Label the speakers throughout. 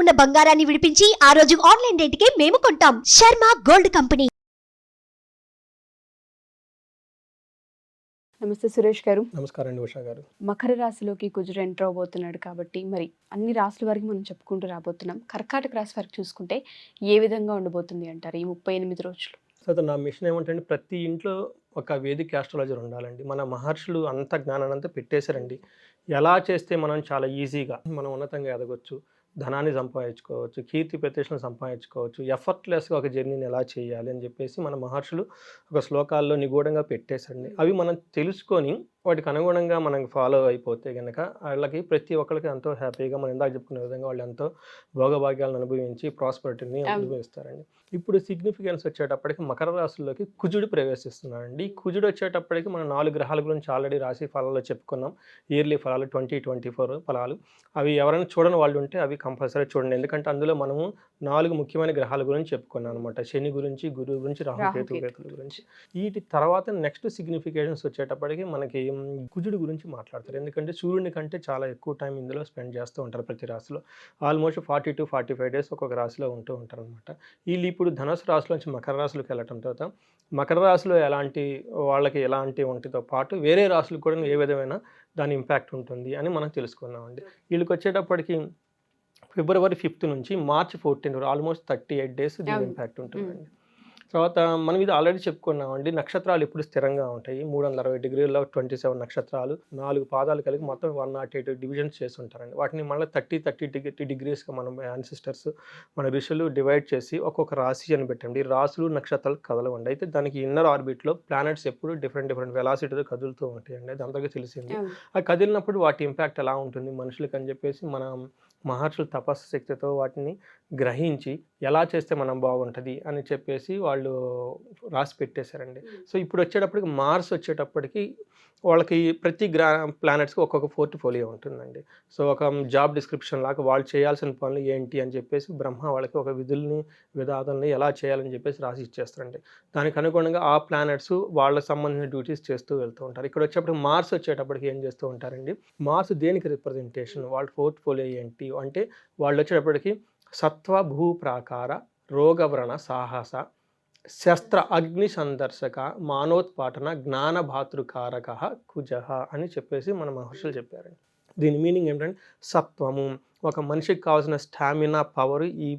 Speaker 1: ఉన్న బంగారాన్ని విడిపించి ఆ రోజు ఆన్లైన్ రేటుకే మేము కొంటాం. Sharma gold company.
Speaker 2: నమస్తే సురేష్ గారు.
Speaker 3: నమస్కారం అండి ఉషా గారు.
Speaker 2: మకర రాశిలోకి కుజుడు ఎంటర్ అవబోతున్నాడు కాబట్టి మరి అన్ని రాశుల వరకు మనం చెప్పుకుంటూ రాబోతున్నాం. కర్కాటక రాశి వరకు చూసుకుంటే ఏ విధంగా ఉండబోతుంది అంటారు ఈ ముప్పై ఎనిమిది రోజులు?
Speaker 3: సో నా మిషన్ ఏమంటే ప్రతి ఇంట్లో ఒక వేదిక ఆస్ట్రాలజర్ ఉండాలండి. మన మహర్షులు అంత జ్ఞానాన్ని అంతా పెట్టేశారండి. ఎలా చేస్తే మనం చాలా ఈజీగా మనం ఉన్నతంగా ఎదగొచ్చు? ధనాన్ని సంపాదించుకోవచ్చు కీర్తి ప్రతిష్టను సంపాదించుకోవచ్చు ఎఫర్ట్లెస్గా ఒక జర్నీని ఎలా చేయాలి అని చెప్పేసి మన మహర్షులు ఒక శ్లోకాల్లో నిగూఢంగా పెట్టేశారండి అవి మనం తెలుసుకొని వాటికి అనుగుణంగా మనం ఫాలో అయిపోతే కనుక వాళ్ళకి ప్రతి ఒక్కరికి ఎంతో హ్యాపీగా మనం ఇందాక చెప్పుకునే విధంగా వాళ్ళు ఎంతో భోగభాగ్యాలను అనుభవించి ప్రాస్పరిటీని. అనుభవిస్తారండి. ఇప్పుడు సిగ్నిఫికెన్స్ వచ్చేటప్పటికి మకర రాశుల్లోకి కుజుడు ప్రవేశిస్తున్నాడండి. కుజుడు వచ్చేటప్పటికి మనం నాలుగు గ్రహాల గురించి ఆల్రెడీ రాశి ఫలాల్లో చెప్పుకున్నాం. ఇయర్లీ ఫలాలు ట్వంటీ ట్వంటీ ఫోర్ ఫలాలు. అవి ఎవరైనా చూడని వాళ్ళు ఉంటే అవి కంపల్సరీ చూడండి. ఎందుకంటే అందులో మనము నాలుగు ముఖ్యమైన గ్రహాల గురించి చెప్పుకున్నాం అనమాట శని గురించి గురువు గురించి రాహుకేతు. కేతుల గురించి. వీటి తర్వాత నెక్స్ట్ సిగ్నిఫికేషన్స్ వచ్చేటప్పటికి మనకి కుజుడు గురించి మాట్లాడతారు. ఎందుకంటే సూర్యుని కంటే చాలా ఎక్కువ టైం ఇందులో స్పెండ్ చేస్తూ ఉంటారు ప్రతి రాశిలో. Almost forty to forty five days ఒక్కొక్క రాశిలో ఉంటూ ఉంటారు అనమాట వీళ్ళు ఇప్పుడు ధనుసు రాశిలోంచి మకర రాశిలోకి వెళ్ళటం తర్వాత మకర రాశిలో ఎలాంటి వాళ్ళకి ఎలాంటి ఉంటుందో పాటు వేరే రాశులకు కూడా ఏ విధమైన దాని ఇంపాక్ట్ ఉంటుంది అని మనం తెలుసుకున్నామండి వీళ్ళకి వచ్చేటప్పటికి ఫిబ్రవరి ఫిఫ్త్ నుంచి March fourteen almost thirty eight days దీని. ఇంపాక్ట్ ఉంటుందండి. తర్వాత మనం ఇది ఆల్రెడీ చెప్పుకున్నామండి నక్షత్రాలు ఎప్పుడు స్థిరంగా ఉంటాయి? మూడు వందల అరవై డిగ్రీల్లో ట్వంటీ సెవెన్ నక్షత్రాలు నాలుగు పాదాలు కలిగి మొత్తం వన్ నాట్ ఎయిట్ డివిజన్స్ చేసి ఉంటారండి వాటిని మళ్ళీ థర్టీ థర్టీ డిగ్రీ డిగ్రీస్గా మనం యాన్సిస్టర్స్ మన ఋషులు డివైడ్ చేసి ఒక్కొక్క రాశి అని పెట్టండి. ఈ రాశులు నక్షత్రాలు కదలవండి. అయితే దానికి ఇన్నర్ ఆర్బిట్లో ప్లానెట్స్ ఎప్పుడు డిఫరెంట్ డిఫరెంట్ వెలాసిటీతో కదులుతూ ఉంటాయండి. అది అందరికీ తెలిసింది. ఆ కదిలినప్పుడు వాటి ఇంపాక్ట్ ఎలా ఉంటుంది? మనుషులకి అని చెప్పేసి మన మహర్షులు తపస్సు శక్తితో వాటిని గ్రహించి ఎలా చేస్తే మనం బాగుంటుంది అని చెప్పేసి వాళ్ళు రాసి పెట్టేశారండి. సో ఇప్పుడు వచ్చేటప్పటికి మార్స్ వచ్చేటప్పటికి వాళ్ళకి ప్రతి గ్రా ప్లానెట్స్కి ఒక్కొక్క పోర్ట్ఫోలియో ఉంటుందండి. సో ఒక జాబ్ డిస్క్రిప్షన్ లాగా వాళ్ళు చేయాల్సిన పనులు ఏంటి అని చెప్పేసి బ్రహ్మ వాళ్ళకి ఒక విధుల్ని విధానాలని ఎలా చేయాలని చెప్పేసి రాసి ఇచ్చేస్తారండి. దానికి అనుగుణంగా ఆ ప్లానెట్స్ వాళ్ళకి సంబంధించిన డ్యూటీస్ చేస్తూ వెళ్తూ ఉంటారు. ఇక్కడ వచ్చేటప్పుడు మార్స్ వచ్చేటప్పటికి ఏం చేస్తూ ఉంటారండి? మార్స్ దేనికి రిప్రజెంటేషన్? వాళ్ళ పోర్ట్ఫోలియో ఏంటి? అంటే వాళ్ళు వచ్చేటప్పటికి సత్వ భూ ప్రాకార రోగవ్రణ సాహస శస్త్ర అగ్ని సందర్శక మానోత్పాటన జ్ఞానభాతృకారక కుజహ అని చెప్పేసి మన మహర్షులు చెప్పారండి. దీని మీనింగ్ ఏంటంటే సత్వము ఒక మనిషికి కావాల్సిన స్టామినా పవర్ ఈ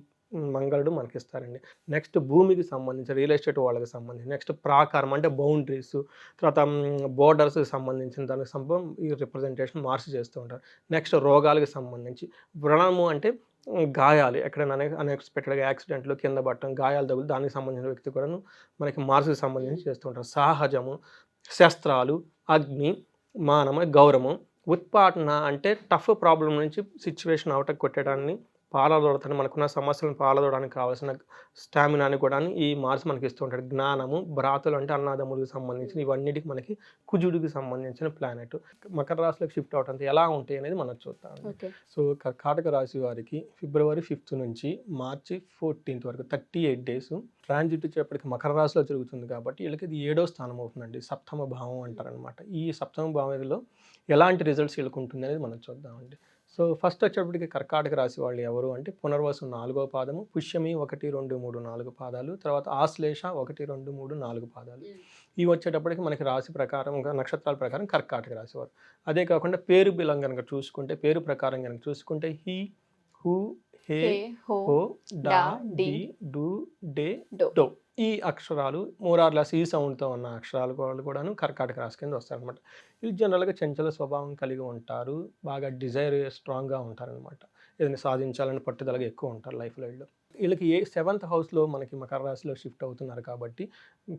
Speaker 3: మంగళుడు మనకిస్తారండి. నెక్స్ట్ భూమికి సంబంధించి రియల్ ఎస్టేట్ వాళ్ళకి సంబంధించి నెక్స్ట్ ప్రాకారం అంటే బౌండరీస్ తర్వాత బోర్డర్స్కి సంబంధించిన దానికి సంబంధం ఈ రిప్రజెంటేషన్ మార్చి చేస్తూ ఉంటారు. నెక్స్ట్ రోగాలకు సంబంధించి వ్రణము అంటే గాయాలు. ఎక్కడైనా అనే అన్ఎక్స్పెక్టెడ్గా యాక్సిడెంట్లు కింద పట్టడం గాయాలు తగులు దానికి సంబంధించిన వ్యక్తి కూడాను మనకి మార్సుకు సంబంధించి చేస్తూ ఉంటారు. సహజము శస్త్రాలు అగ్ని మానమ గౌరవం ఉత్పాటన అంటే టఫ్ ప్రాబ్లం నుంచి సిచ్యువేషన్ అవుట కొట్టడాన్ని పాలదోడతాను మనకున్న సమస్యలను పాలదోడడానికి కావాల్సిన స్టామినాని కూడా ఈ మార్స్ మనకి ఇస్తూ ఉంటాడు. జ్ఞానము భ్రాతలు అంటే అన్నదమ్ములకు సంబంధించిన ఇవన్నిటికి మనకి కుజుడికి సంబంధించిన ప్లానెట్ మకర రాశిలోకి షిఫ్ట్ అవటం ఎలా ఉంటాయి అనేది మనం చూద్దాం. సో కర్కాటక రాశి వారికి ఫిబ్రవరి ఫిఫ్త్ నుంచి మార్చి ఫోర్టీన్త్ వరకు థర్టీ ఎయిట్ డేస్ ట్రాన్జిట్ వచ్చేప్పటికి మకర రాశిలో జరుగుతుంది కాబట్టి వీళ్ళకి ఇది ఏడో స్థానం అవుతుందండి. సప్తమ భావం అంటారనమాట ఈ సప్తమ భావంలో ఎలాంటి రిజల్ట్స్ వీళ్ళకి ఉంటుంది అనేది మనం చూద్దామండి. సో ఫస్ట్ వచ్చేప్పటికి కర్కాటక రాశి వాళ్ళు ఎవరు అంటే పునర్వసు నాలుగో పాదము పుష్యమి ఒకటి రెండు మూడు నాలుగు పాదాలు తర్వాత ఆశ్లేష ఒకటి రెండు మూడు నాలుగు పాదాలు. ఇవి వచ్చేటప్పటికి మనకి రాశి ప్రకారం నక్షత్రాల ప్రకారం కర్కాటక రాశి వారు. అదే కాకుండా పేరు బిలం కనుక చూసుకుంటే పేరు ప్రకారం కనుక చూసుకుంటే హీ హూ హే
Speaker 2: హే
Speaker 3: డి,
Speaker 2: డు
Speaker 3: డే
Speaker 2: డో.
Speaker 3: డో. ఈ అక్షరాలు మూరార్లాస్ ఈ సౌండ్తో ఉన్న అక్షరాలు వాళ్ళు కూడాను కర్కాటక రాశి కింద వస్తారనమాట వీళ్ళు జనరల్గా చంచల స్వభావం కలిగి ఉంటారు బాగా డిజైర్ స్ట్రాంగ్గా ఉంటారనమాట ఏదైనా సాధించాలని పట్టుదలగా ఎక్కువ ఉంటారు లైఫ్లో వీళ్ళు. వీళ్ళకి ఏ సెవెంత్ హౌస్లో మనకి మకర రాశిలో షిఫ్ట్ అవుతున్నారు కాబట్టి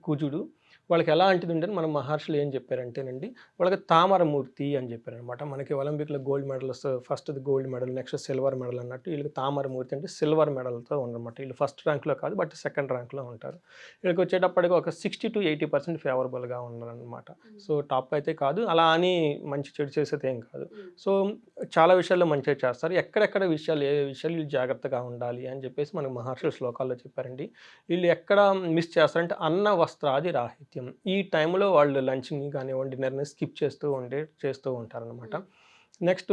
Speaker 3: కుజుడు వాళ్ళకి ఎలాంటిది ఉంటే మన మహర్షులు ఏం చెప్పారంటేనండి వాళ్ళకి తామరమూర్తి అని చెప్పారనమాట. మనకి ఒలింపిక్లో gold medals first gold medal next silver medal అన్నట్టు వీళ్ళకి తామరమూర్తి అంటే సిల్వర్ మెడల్తో ఉండనమాట వీళ్ళు ఫస్ట్ ర్యాంక్లో కాదు బట్ సెకండ్ ర్యాంక్లో ఉంటారు. వీళ్ళకి వచ్చేటప్పటికి ఒక సిక్స్టీ టు ఎయిటీ పర్సెంట్ ఫేవరబుల్గా ఉన్నారనమాట. సో టాప్ అయితే కాదు అలా అని మంచి చెడు చేసేది ఏం కాదు. సో చాలా విషయాల్లో మంచిగా చేస్తారు. ఎక్కడెక్కడ విషయాలు ఏ విషయాలు వీళ్ళు జాగ్రత్తగా ఉండాలి అని చెప్పేసి మనకు మహర్షుల శ్లోకాల్లో చెప్పారండి. వీళ్ళు ఎక్కడ మిస్ చేస్తారంటే అన్న వస్త్రాది రాహిత్యం. ఈ టైంలో వాళ్ళు లంచ్ని కానివ్వండి డిన్నర్ని స్కిప్ చేస్తూ ఉండే చేస్తూ ఉంటారనమాట నెక్స్ట్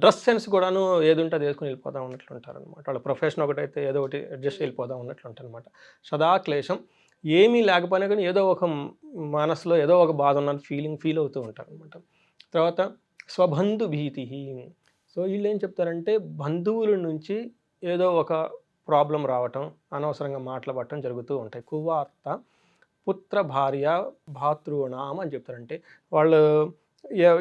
Speaker 3: డ్రెస్ సెన్స్ కూడాను ఏది ఉంటే అది వేసుకుని వెళ్ళిపోతూ ఉన్నట్లు ఉంటారు అనమాట వాళ్ళ ప్రొఫెషన్ ఒకటైతే ఏదో ఒకటి అడ్జస్ట్ వెళ్ళిపోతూ ఉన్నట్లు ఉంటారు అనమాట సదా క్లేశం. ఏమీ లేకపోయినా కానీ ఏదో ఒక మనసులో ఏదో ఒక బాధ ఉన్నది ఫీలింగ్ ఫీల్ అవుతూ ఉంటారు అనమాట తర్వాత స్వబంధు భీతి సో వీళ్ళు ఏం చెప్తారంటే బంధువుల నుంచి ఏదో ఒక ప్రాబ్లం రావటం అనవసరంగా మాట్లాడటం జరుగుతూ ఉంటాయి. కువార్త పుత్ర భార్య భాతృనామ అని చెప్తారంటే వాళ్ళు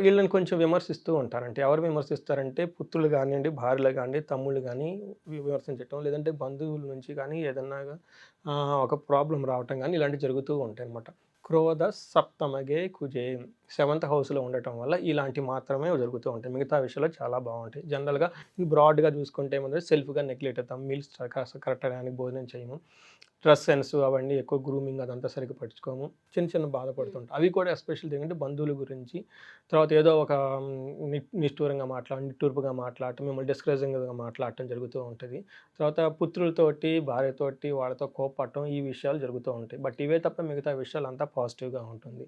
Speaker 3: వీళ్ళని కొంచెం విమర్శిస్తూ ఉంటారంటే ఎవరు విమర్శిస్తారంటే పుత్రులు కానివ్వండి భార్యలు కానివ్వండి తమ్ముళ్ళు కానీ విమర్శించటం లేదంటే బంధువుల నుంచి కానీ ఏదన్నా ఒక ప్రాబ్లం రావటం కానీ ఇలాంటివి జరుగుతూ ఉంటాయి అన్నమాట. క్రోధ సప్తమగే కుజే. సెవెంత్ హౌస్లో ఉండటం వల్ల ఇలాంటి మాత్రమే జరుగుతూ ఉంటాయి. మిగతా విషయాలు చాలా బాగుంటాయి. జనరల్గా బ్రాడ్గా చూసుకుంటే ఏమంటే సెల్ఫ్గా నెగ్లెక్ట్ అవుతాం. మీల్స్ కరెక్ట్ టైంకి భోజనం చేయము. డ్రెస్ సెన్స్ అవన్నీ ఎక్కువ గ్రూమింగ్ అదంతా సరిగ్గా పట్టించుకోము. చిన్న చిన్న బాధపడుతుంటాం. అవి కూడా ఎస్పెషల్ ఏంటంటే బంధువుల గురించి. తర్వాత ఏదో ఒక నిష్ఠూరంగా మాట్లాడడం నిట్టూర్పుగా మాట్లాడటం మిమ్మల్ని డిస్కరేజింగ్గా మాట్లాడటం జరుగుతూ ఉంటుంది. తర్వాత పుత్రులతోటి భార్యతోటి వాళ్ళతో కోపడటం ఈ విషయాలు జరుగుతూ ఉంటాయి. బట్ ఇవే తప్ప మిగతా విషయాలు అంతా పాజిటివ్గా ఉంటుంది.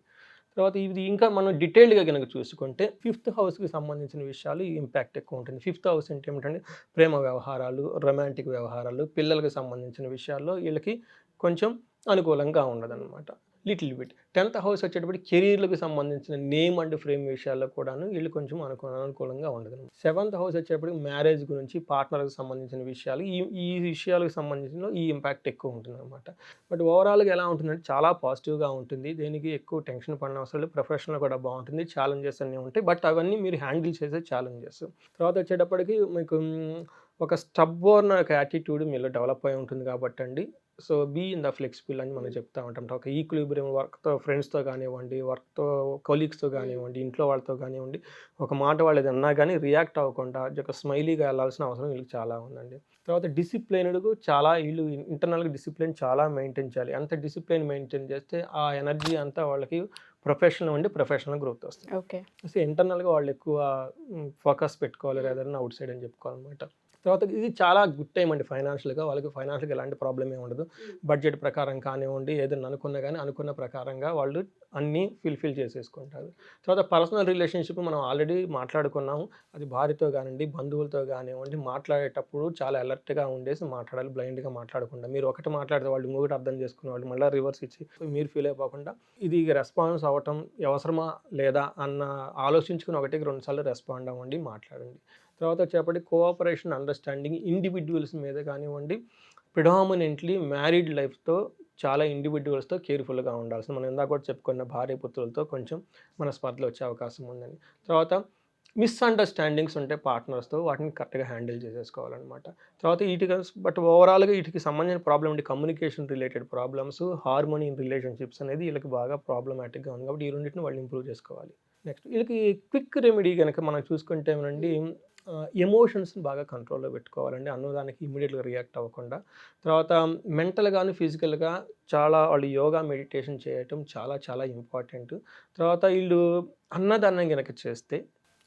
Speaker 3: తర్వాత ఇది ఇంకా మనం డీటెయిల్డ్గా కనుక చూసుకుంటే ఫిఫ్త్ హౌస్కి సంబంధించిన విషయాలు ఇంపాక్ట్ ఎక్కువ ఉంటుంది. ఫిఫ్త్ హౌస్ అంటే ఏమిటంటే ప్రేమ వ్యవహారాలు రొమాంటిక్ వ్యవహారాలు పిల్లలకు సంబంధించిన విషయాల్లో వీళ్ళకి కొంచెం అనుకూలంగా ఉండదన్నమాట. Little bit. టెన్త్ హౌస్ వచ్చేటప్పటికి కెరీర్లకు సంబంధించిన నేమ్ అండ్ ఫ్రేమ్ విషయాల్లో కూడాను వీళ్ళు కొంచెం అనుకూ అనుకూలంగా ఉండదు సెవెంత్ హౌస్ వచ్చేటప్పటికి మ్యారేజ్ గురించి పార్ట్నర్కి సంబంధించిన విషయాలు ఈ ఈ విషయాలకు సంబంధించిన ఈ ఇంపాక్ట్ ఎక్కువ ఉంటుంది అనమాట బట్ ఓవరాల్గా ఎలా ఉంటుందంటే చాలా పాజిటివ్గా ఉంటుంది. దేనికి ఎక్కువ టెన్షన్ పడిన అవసరం లేదు. ప్రొఫెషనల్ కూడా బాగుంటుంది. ఛాలెంజెస్ అన్నీ ఉంటాయి. బట్ అవన్నీ మీరు హ్యాండిల్ చేసే ఛాలెంజెస్. తర్వాత వచ్చేటప్పటికి మీకు ఒక స్టబ్బోర్న్ ఒక యాటిట్యూడ్ మీలో డెవలప్ అయి ఉంటుంది కాబట్టి అండి so be in the flexible అని మనం చెప్తా ఉంటాం. ఒక ఈక్విలిబ్రియం వర్క్తో ఫ్రెండ్స్తో కానివ్వండి వర్క్తో కొలీగ్స్తో కానివ్వండి ఇంట్లో వాళ్ళతో కానివ్వండి ఒక మాట వాళ్ళు ఏదన్నా కానీ రియాక్ట్ అవ్వకుండా ఒక స్మైలీగా వెళ్ళాల్సిన అవసరం వీళ్ళకి చాలా ఉందండి. తర్వాత డిసిప్లైన్డ్ చాలా వీళ్ళు ఇంటర్నల్గా డిసిప్లిన్ చాలా మెయింటైన్ చేయాలి. అంత డిసిప్లిన్ మెయింటైన్ చేస్తే ఆ ఎనర్జీ అంతా వాళ్ళకి ప్రొఫెషనల్ ఉండి ప్రొఫెషనల్ గ్రోత్ వస్తుంది.
Speaker 2: ఓకే.
Speaker 3: సో ఇంటర్నల్గా వాళ్ళు ఎక్కువ ఫోకస్ పెట్టుకోవాలి లేదని అవుట్ సైడ్ అని చెప్పుకోవాలన్నమాట. తర్వాత ఇది చాలా గుడ్ టైం అండి ఫైనాన్షియల్గా. వాళ్ళకి ఫైనాన్షియల్గా ఎలాంటి ప్రాబ్లం ఏమి ఉండదు. బడ్జెట్ ప్రకారం కానివ్వండి ఏదైనా అనుకున్నా కానీ అనుకున్న ప్రకారంగా వాళ్ళు అన్నీ ఫిల్ఫిల్ చేసేసుకుంటారు. తర్వాత పర్సనల్ రిలేషన్షిప్ మనం ఆల్రెడీ మాట్లాడుకున్నాము. అది భార్యతో కానివ్వండి బంధువులతో కానివ్వండి మాట్లాడేటప్పుడు చాలా అలర్ట్గా ఉండేసి మాట్లాడాలి బ్లైండ్గా మాట్లాడకుండా. మీరు ఒకటి మాట్లాడితే వాళ్ళు ఇంకొకటి అర్థం చేసుకునే వాళ్ళు మళ్ళీ రివర్స్ ఇచ్చి మీరు ఫీల్ అయిపోకుండా ఇది రెస్పాన్స్ అవ్వటం అవసరమా లేదా అన్న ఆలోచించుకుని ఒకటికి రెండు సార్లు రెస్పాండ్ అవ్వండి మాట్లాడండి. తర్వాత వచ్చేప్పటికి కోఆపరేషన్ అండర్స్టాండింగ్ ఇండివిజువల్స్ మీద కానివ్వండి ప్రిడామినెంట్లీ మ్యారీడ్ లైఫ్తో చాలా ఇండివిజువల్స్తో కేర్ఫుల్గా ఉండాల్సింది. మనం ఇందాక కూడా చెప్పుకున్న భార్య పుత్రులతో కొంచెం మన స్పర్ధలు వచ్చే అవకాశం ఉందని తర్వాత మిస్అండర్స్టాండింగ్స్ ఉంటే పార్ట్నర్స్తో వాటిని కరెక్ట్గా హ్యాండిల్ చేసేసుకోవాలన్నమాట. తర్వాత వీటికి బట్ ఓవరాల్గా వీటికి సంబంధించిన ప్రాబ్లం అంటే communication related problems harmony in relationships అనేది వీళ్ళకి బాగా ప్రాబ్లమాటిక్గా ఉంది. కాబట్టి ఈ రెండింటిని వాళ్ళు ఇంప్రూవ్ చేసుకోవాలి. నెక్స్ట్ వీళ్ళకి క్విక్ రెమెడీ కనుక మనం చూసుకుంటే ఏమనండి ఎమోషన్స్ని బాగా కంట్రోల్లో పెట్టుకోవాలండి. అన్నదానికి ఇమీడియట్గా రియాక్ట్ అవ్వకుండా. తర్వాత మెంటల్గాను ఫిజికల్గా చాలా వాళ్ళు యోగా మెడిటేషన్ చేయటం చాలా చాలా ఇంపార్టెంట్ తర్వాత వీళ్ళు అన్నదానం కనుక చేస్తే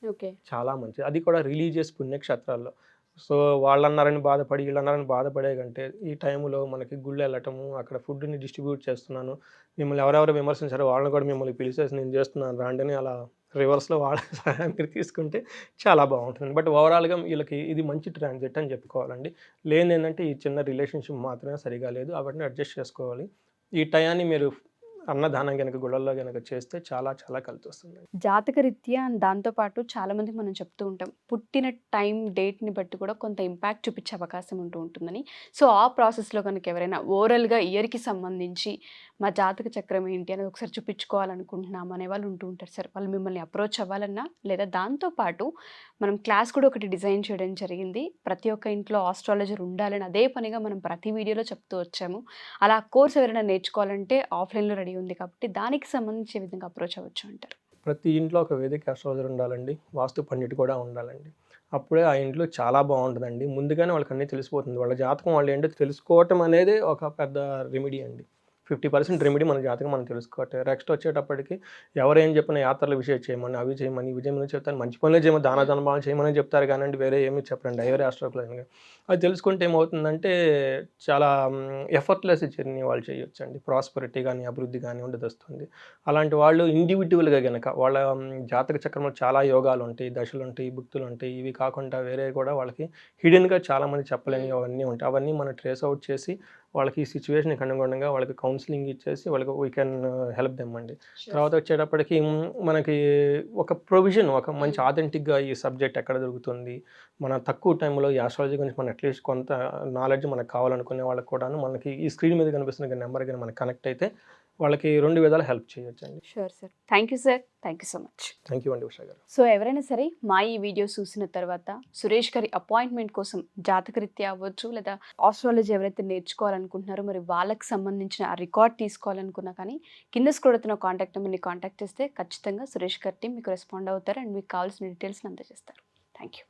Speaker 2: ఓకే.
Speaker 3: చాలా మంచిది. అది కూడా రిలీజియస్ పుణ్యక్షేత్రాల్లో. సో వాళ్ళు అన్నారని బాధపడి వీళ్ళు అన్నారని బాధపడే కంటే ఈ టైంలో మనకి గుళ్ళు వెళ్ళటము అక్కడ ఫుడ్ని డిస్ట్రిబ్యూట్ చేస్తున్నాను. మిమ్మల్ని ఎవరెవరు విమర్శించారో వాళ్ళని కూడా మిమ్మల్ని పిలిచేసి నేను చేస్తున్నాను. రాండి అలా రివర్స్లో వాళ్ళ సహాయం మీరు తీసుకుంటే చాలా బాగుంటుంది. బట్ ఓవరాల్గా వీళ్ళకి ఇది మంచి ట్రాన్సిట్ అని చెప్పుకోవాలండి. లేని ఏంటంటే ఈ చిన్న రిలేషన్షిప్ మాత్రమే సరిగా లేదు. వాటిని అడ్జస్ట్ చేసుకోవాలి. ఈ టయాన్ని మీరు అన్నదానం కనుక గుళ్ళల్లో కనుక చేస్తే చాలా చాలా కలిసి వస్తుంది.
Speaker 2: జాతక రీత్యా దాంతోపాటు చాలా మందికి మనం చెప్తూ ఉంటాం పుట్టిన టైం డేట్ని బట్టి కూడా కొంత ఇంపాక్ట్ చూపించే అవకాశం ఉంటూ ఉంటుందని. సో ఆ ప్రాసెస్లో కనుక ఎవరైనా ఓవరాల్గా ఇయర్కి సంబంధించి మా జాతక చక్రం ఏంటి అనేది ఒకసారి చూపించుకోవాలనుకుంటున్నాం అనే వాళ్ళు ఉంటూ ఉంటారు. సార్ వాళ్ళు మిమ్మల్ని అప్రోచ్ అవ్వాలన్నా లేదా దాంతోపాటు మనం క్లాస్ కూడా ఒకటి డిజైన్ చేయడం జరిగింది. ప్రతి ఒక్క ఇంట్లో ఆస్ట్రాలజర్ ఉండాలని అదే పనిగా మనం ప్రతి వీడియోలో చెప్తూ వచ్చాము. అలా కోర్స్ ఎవరైనా నేర్చుకోవాలంటే ఆఫ్లైన్లో రెడీ ఉంది కాబట్టి దానికి సంబంధించి విధంగా అప్రోచ్ అవ్వచ్చు అంటారు?
Speaker 3: ప్రతి ఇంట్లో ఒక వేదిక ఆస్ట్రాలజర్ ఉండాలండి. వాస్తు పండిట్ కూడా ఉండాలండి. అప్పుడే ఆ ఇంట్లో చాలా బాగుంటుందండి. ముందుగానే వాళ్ళకి అన్నీ తెలిసిపోతుంది. వాళ్ళ జాతకం వాళ్ళు ఏంటో తెలుసుకోవటం అనేది ఒక పెద్ద రెమెడీ అండి. ఫిఫ్టీ పర్సెంట్ రెమెడీ మన జాతకం మనం తెలుసుకోవాలి నెక్స్ట్ వచ్చేటప్పటికి ఎవరేం చెప్పిన యాత్రలు విషయం చేయమని అవి చేయమని ఇవి చేయమని చెప్తారు. మంచి పనులు చేయమని దాన ధనమాలు చేయమని చెప్తారు కానీ వేరే ఏమీ చెప్పరండి. ఎవరే ఆస్ట్రోక్లైన్గా అది తెలుసుకుంటే ఏమవుతుందంటే చాలా ఎఫర్ట్లెస్ జర్నీ వాళ్ళు చేయొచ్చు అండి ప్రాస్పరిటీ కానీ అభివృద్ధి కానీ ఉండదు వస్తుంది. అలాంటి వాళ్ళు ఇండివిజువల్గా కనుక వాళ్ళ జాతక చక్రంలో చాలా యోగాలు ఉంటాయి దశలు ఉంటాయి భుక్తులు ఉంటాయి ఇవి కాకుండా వేరే కూడా వాళ్ళకి హిడెన్గా చాలామంది చెప్పలేని అవన్నీ ఉంటాయి. అవన్నీ మనం ట్రేస్ అవుట్ చేసి వాళ్ళకి ఈ సిచ్యువేషన్కి అనుగుణంగా వాళ్ళకి కౌన్సిలింగ్ ఇచ్చేసి వాళ్ళకి వీ కెన్ హెల్ప్ దెమ్ అండి. తర్వాత వచ్చేటప్పటికి మనకి ఒక ప్రొవిజన్ ఒక మంచి ఆథెంటిక్గా ఈ సబ్జెక్ట్ ఎక్కడ దొరుకుతుంది మన తక్కువ టైంలో ఈ ఆస్ట్రాలజీ గురించి మనం అట్లీస్ట్ కొంత నాలెడ్జ్ మనకు కావాలనుకునే వాళ్ళకి కూడాను మనకి ఈ స్క్రీన్ మీద కనిపిస్తున్న నెంబర్ కానీ మనకి కనెక్ట్ అయితే వాళ్ళకి రెండు విధాలు హెల్ప్ చేయొచ్చు అండి
Speaker 2: sure sir thank you sir thank you so much
Speaker 3: thank you అండి ఉషా గారు.
Speaker 2: సో ఎవరైనా సరే మా ఈ వీడియో చూసిన తర్వాత సురేష్ గారి అపాయింట్మెంట్ కోసం జాతకరీత్యా అవ్వచ్చు లేదా ఆస్ట్రాలజీ ఎవరైతే నేర్చుకోవాలనుకుంటున్నారో మరి వాళ్ళకి సంబంధించిన ఆ రికార్డ్ తీసుకోవాలనుకున్నా కానీ కింద స్క్రోడుతున్న కాంటాక్ట్ నెంబర్ని కాంటాక్ట్ చేస్తే ఖచ్చితంగా సురేష్ గారి టీం మీకు రెస్పాండ్ అవుతారు అండ్ మీకు కావాల్సిన డీటెయిల్స్ని అందజేస్తారు. Thank you